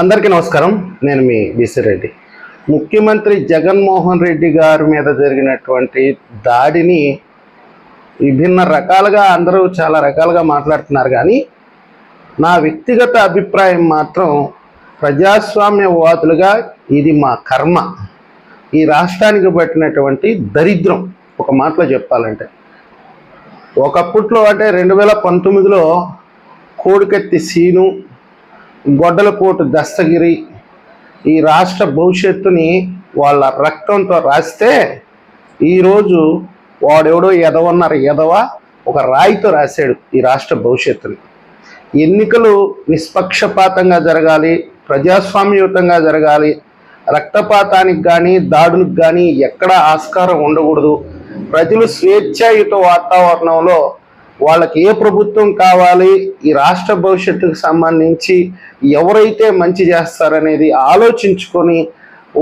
అందరికీ నమస్కారం. నేను మీ బీసీ రెడ్డి. ముఖ్యమంత్రి జగన్మోహన్ రెడ్డి గారి మీద జరిగినటువంటి దాడిని విభిన్న రకాలుగా అందరూ చాలా రకాలుగా మాట్లాడుతున్నారు. కానీ నా వ్యక్తిగత అభిప్రాయం మాత్రం ప్రజాస్వామ్యవాదులుగా ఇది మా కర్మ. ఈ రాష్ట్రానికి పట్టినటువంటి దరిద్రం. ఒక మాటలో చెప్పాలంటే ఒకప్పట్లో అంటే రెండు వేల పంతొమ్మిదిలో కోడికత్తి సీను గొడ్డలకోట దస్తగిరి ఈ రాష్ట్ర భవిష్యత్తుని వాళ్ళ రక్తంతో రాస్తే ఈరోజు వాడెవడో ఎదవన్నారు ఎదవ ఒక రాయితో రాశాడు ఈ రాష్ట్ర భవిష్యత్తుని. ఎన్నికలు నిష్పక్షపాతంగా జరగాలి ప్రజాస్వామ్యయుతంగా జరగాలి రక్తపాతానికి కానీ దాడులకు కానీ ఎక్కడ ఆస్కారం ఉండకూడదు. ప్రజలు స్వేచ్ఛాయుత వాతావరణంలో వాళ్ళకి ఏ ప్రభుత్వం కావాలి ఈ రాష్ట్ర భవిష్యత్తుకు సంబంధించి ఎవరైతే మంచి చేస్తారనేది ఆలోచించుకొని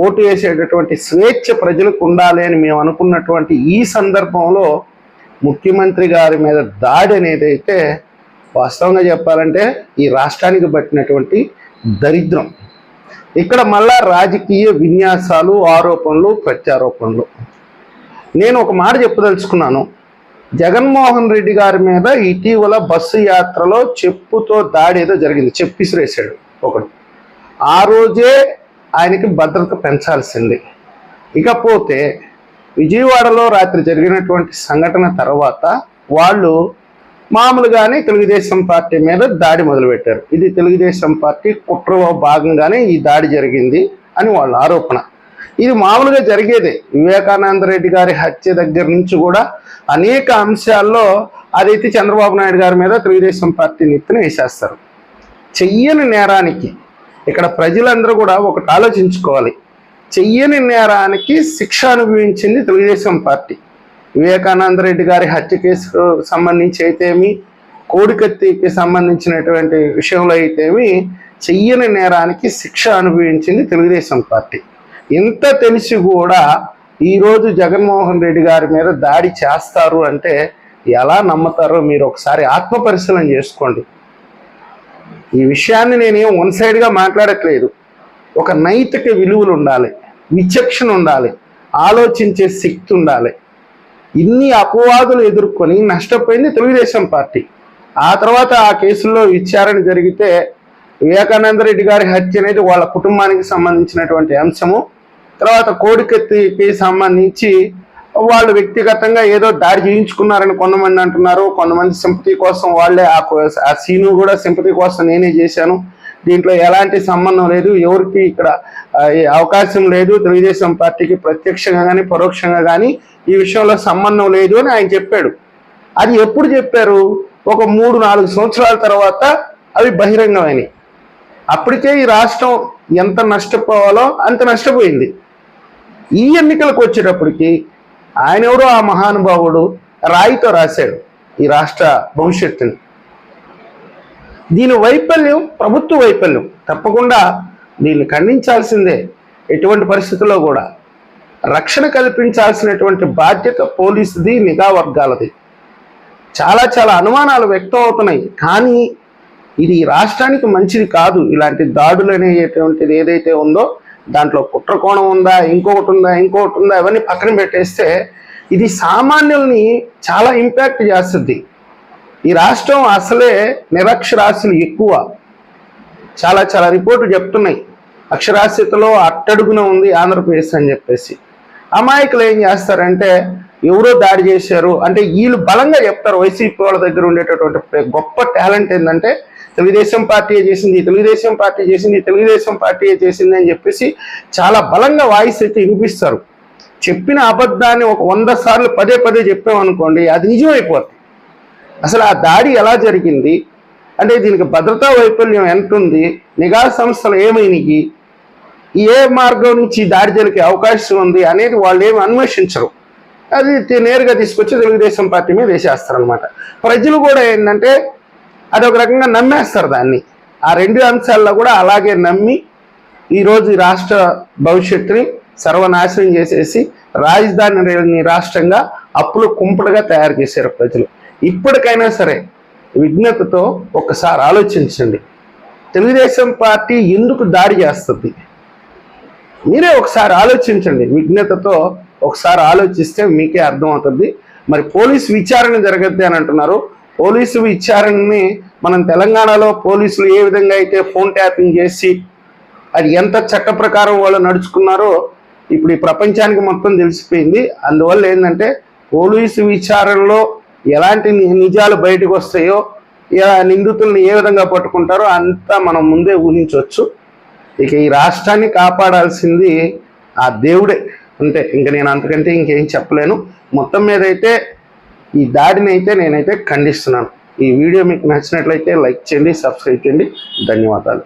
ఓటు వేసేటటువంటి స్వేచ్ఛ ప్రజలకు ఉండాలి అని మేము అనుకున్నటువంటి ఈ సందర్భంలో ముఖ్యమంత్రి గారి మీద దాడి అనేది అయితే వాస్తవంగా చెప్పాలంటే ఈ రాష్ట్రానికి పట్టినటువంటి దరిద్రం. ఇక్కడ మళ్ళా రాజకీయ విన్యాసాలు ఆరోపణలు ప్రత్యారోపణలు. నేను ఒక మాట చెప్పదలుచుకున్నాను. జగన్మోహన్ రెడ్డి గారి మీద ఇటీవల బస్సు యాత్రలో చెప్పుతో దాడి ఏదో జరిగింది. చెప్పిసిరేసాడు ఒకడు. ఆ రోజే ఆయనకి భద్రత పెంచాల్సింది. ఇకపోతే విజయవాడలో రాత్రి జరిగినటువంటి సంఘటన తర్వాత వాళ్ళు మామూలుగానే తెలుగుదేశం పార్టీ మీద దాడి మొదలుపెట్టారు. ఇది తెలుగుదేశం పార్టీ కుట్రలో భాగంగానే ఈ దాడి జరిగింది అని వాళ్ళ ఆరోపణ. ఇది మామూలుగా జరిగేదే. వివేకానంద రెడ్డి గారి హత్య దగ్గర నుంచి కూడా అనేక అంశాల్లో అదైతే చంద్రబాబు నాయుడు గారి మీద తెలుగుదేశం పార్టీ నెత్తిన వేసేస్తారు. చెయ్యని నేరానికి ఇక్కడ ప్రజలందరూ కూడా ఒకటి ఆలోచించుకోవాలి. చెయ్యని నేరానికి శిక్ష అనుభవించింది తెలుగుదేశం పార్టీ. వివేకానంద రెడ్డి గారి హత్య కేసుకు సంబంధించి అయితేమి కోడికత్తికి సంబంధించినటువంటి విషయంలో అయితేమి చెయ్యని నేరానికి శిక్ష అనుభవించింది తెలుగుదేశం పార్టీ. ఇంత తెలిసి కూడా ఈరోజు జగన్మోహన్ రెడ్డి గారి మీద దాడి చేస్తారు అంటే ఎలా నమ్ముతారో మీరు ఒకసారి ఆత్మ పరిశీలన చేసుకోండి. ఈ విషయాన్ని నేనేం వన్ సైడ్గా మాట్లాడట్లేదు. ఒక నైతిక విలువలు ఉండాలి విచక్షణ ఉండాలి ఆలోచించే శక్తి ఉండాలి. ఇన్ని అపవాదులు ఎదుర్కొని నష్టపోయింది తెలుగుదేశం పార్టీ. ఆ తర్వాత ఆ కేసుల్లో విచారణ జరిగితే వివేకానంద రెడ్డి గారి హత్య అనేది వాళ్ళ కుటుంబానికి సంబంధించినటువంటి అంశము. తర్వాత కోడికెత్తికి సంబంధించి వాళ్ళు వ్యక్తిగతంగా ఏదో దాడి చేయించుకున్నారని కొంతమంది అంటున్నారు. కొంతమంది సింపతి కోసం వాళ్ళే ఆ ఆ సీను కూడా సింపతి కోసం నేనే చేశాను. దీంట్లో ఎలాంటి సంబంధం లేదు. ఎవరికి ఇక్కడ అవకాశం లేదు. తెలుగుదేశం పార్టీకి ప్రత్యక్షంగా కానీ పరోక్షంగా కానీ ఈ విషయంలో సంబంధం లేదు అని ఆయన చెప్పాడు. అది ఎప్పుడు చెప్పారు? ఒక మూడు నాలుగు సంవత్సరాల తర్వాత అవి బహిరంగమైనవి అప్పటికే ఈ రాష్ట్రం ఎంత నష్టపోవాలో అంత నష్టపోయింది. ఈ ఎన్నికలకు వచ్చేటప్పటికి ఆయన ఎవరో ఆ మహానుభావుడు రాయితో రాశాడు ఈ రాష్ట్ర భవిష్యత్తుని. దీని వైఫల్యం ప్రభుత్వ వైఫల్యం తప్పకుండా దీన్ని ఖండించాల్సిందే ఎటువంటి పరిస్థితుల్లో కూడా. రక్షణ కల్పించాల్సినటువంటి బాధ్యత పోలీసుది నిఘా వర్గాలది. చాలా చాలా అనుమానాలు వ్యక్తం అవుతున్నాయి. కానీ ఇది ఈ రాష్ట్రానికి మంచిది కాదు. ఇలాంటి దాడులు అనేటువంటిది ఏదైతే ఉందో దాంట్లో కుట్రకోణం ఉందా ఇంకొకటి ఉందా ఇంకొకటి ఉందా ఇవన్నీ పక్కన పెట్టేస్తే ఇది సామాన్యుల్ని చాలా ఇంపాక్ట్ చేస్తుంది. ఈ రాష్ట్రం అసలే నిరక్షరాస్యులు ఎక్కువ. చాలా చాలా రిపోర్ట్లు చెప్తున్నాయి. అక్షరాస్యతలో అట్టడుగున ఉంది ఆంధ్రప్రదేశ్ అని చెప్పేసి. అమాయకులు ఏం చేస్తారంటే ఎవరో దాడి చేశారు అంటే వీళ్ళు బలంగా చెప్తారు వైసీపీ వాళ్ళ దగ్గర ఉండేటటువంటి గొప్ప టాలెంట్ ఏంటంటే తెలుగుదేశం పార్టీ చేసింది తెలుగుదేశం పార్టీ చేసింది తెలుగుదేశం పార్టీ చేసింది అని చెప్పేసి చాలా బలంగా వాయిస్ అయితే వినిపిస్తారు. చెప్పిన అబద్ధాన్ని ఒక వంద సార్లు పదే పదే చెప్పామనుకోండి అది నిజమైపోతుంది అసలు ఆ దాడి ఎలా జరిగింది? అంటే దీనికి భద్రతా వైఫల్యం ఎంత ఉంది? నిఘా సంస్థలు ఏమైనవి? ఏ మార్గం నుంచి దాడి జరిగే అవకాశం ఉంది అనేది వాళ్ళు ఏమి అన్వేషించరు. అది నేరుగా తీసుకొచ్చి తెలుగుదేశం పార్టీ మీద వేసేస్తారు అనమాట ప్రజలు కూడా ఏంటంటే అది ఒక రకంగా నమ్మేస్తారు దాన్ని. ఆ రెండు అంశాల్లో కూడా అలాగే నమ్మి ఈరోజు ఈ రాష్ట్ర భవిష్యత్తుని సర్వనాశనం చేసేసి రాజధాని లేని రాష్ట్రంగా అప్పులు కుంపడుగా తయారు చేశారు ప్రజలు. ఇప్పటికైనా సరే విజ్ఞతతో ఒకసారి ఆలోచించండి. తెలుగుదేశం పార్టీ ఎందుకు దాడి చేస్తుంది? మీరే ఒకసారి ఆలోచించండి. విజ్ఞతతో ఒకసారి ఆలోచిస్తే మీకే అర్థమవుతుంది. మరి పోలీస్ విచారణ జరగద్ది అని అంటున్నారు. పోలీసు విచారణని మనం తెలంగాణలో పోలీసులు ఏ విధంగా అయితే ఫోన్ ట్యాపింగ్ చేసి అది ఎంత చట్ట ప్రకారం వాళ్ళు నడుచుకున్నారో ఇప్పుడు ఈ ప్రపంచానికి మొత్తం తెలిసిపోయింది. అందువల్ల ఏంటంటే పోలీసు విచారణలో ఎలాంటి నిజాలు బయటకు వస్తాయో ఎలా నిందితుల్ని ఏ విధంగా పట్టుకుంటారో అంతా మనం ముందే ఊహించవచ్చు. ఇక ఈ రాష్ట్రాన్ని కాపాడాల్సింది ఆ దేవుడే. అంతే ఇంక నేను అంతకంటే ఇంకేం చెప్పలేను. మొత్తం మీద అయితే ఈ దాడిని అయితే నేనైతే ఖండిస్తున్నాను. ఈ వీడియో మీకు నచ్చినట్లయితే లైక్ చేయండి సబ్స్క్రైబ్ చేయండి. ధన్యవాదాలు.